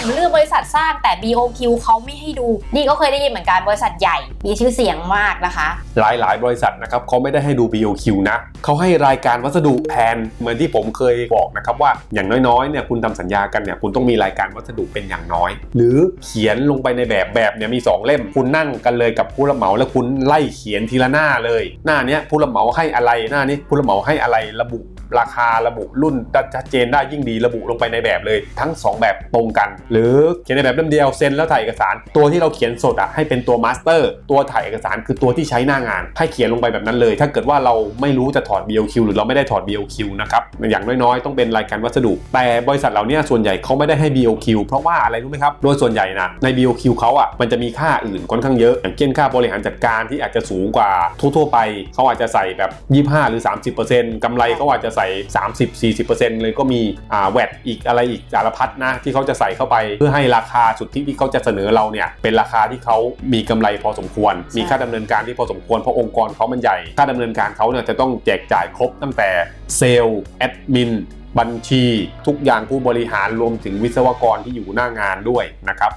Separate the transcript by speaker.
Speaker 1: ผมเลือกบริษัทสร้างแต่ BOQ เขาไม่ให้ดู นี่ก็เคยได้ยินเหมือนกันบริษัทใหญ่ มีชื่อเสียงมากนะคะ
Speaker 2: หลายๆบริษัทนะครับเขาไม่ได้ให้ดู BOQ นะเขาให้รายการวัสดุแทนเหมือนที่ผมเคยบอกนะครับว่าอย่างน้อยๆเนี่ยคุณทำสัญญากันเนี่ยคุณต้องมีรายการวัสดุเป็นอย่างน้อย หรือเขียนลงไปในแบบแบบเนี่ยมี 2 เล่ม คุณนั่งกันเลยกับผู้รับเหมาแล้วคุณไล่เขียนทีละหน้าเลย หน้านี้ผู้รับเหมาให้อะไรหน้านี้ผู้รับเหมาให้อะไรระบุ ราคาระบุรุ่นชัดเจนได้ยิ่งดีระบุลงไปในแบบเลย ทั้ง 2 แบบตรงกัน หรือเขียนในแบบเล่มเดียวเซ็นแล้วถ่ายเอกสาร ตัวที่เราเขียนสดอะให้เป็นตัวมาสเตอร์ตัวถ่ายเอกสารคือตัวที่ใช้หน้างาน ให้เขียนลงไปแบบนั้นเลย ถ้าเกิดว่าเราไม่รู้จะถอด BOQ หรือเราไม่ได้ถอด BOQ นะครับอย่างน้อยๆ ต้องเป็นรายการวัสดุ แต่บริษัทเรานี่ยส่วนใหญ่เขาไม่ได้ให้ BOQ เพราะว่าอะไรรู้ไหมครับโดยส่วนใหญ่นะใน BOQ เขาอะมันจะมีค่าอื่นค่อนข้างเยอะ อย่างเช่นค่าบริหารจัดการที่อาจจะสูงกว่าทั่ว ๆ ไปเขาอาจจะใส่แบบ 25 หรือ 30%กำไรเขาอาจจะใส่ 30-40%เลยก็มีอ่าแวดอีกอะไรอีกสารพัดนะที่เขาจะใส่เข้าไปเพื่อให้ราคาสุทธิที่เขาจะเสนอเราเนี่ยเป็นราคาที่เขามีกำไรพอสมควร มีค่าดำเนินการที่พอสมควรเพราะองค์กรเขามันใหญ่ ค่าดำเนินการเขาเนี่ยจะต้องแจกจ่ายครบตั้งแต่เซลล์แอดมินบัญชี ทุกอย่างผู้บริหารรวมถึงวิศวกรที่อยู่หน้างานด้วยนะครับ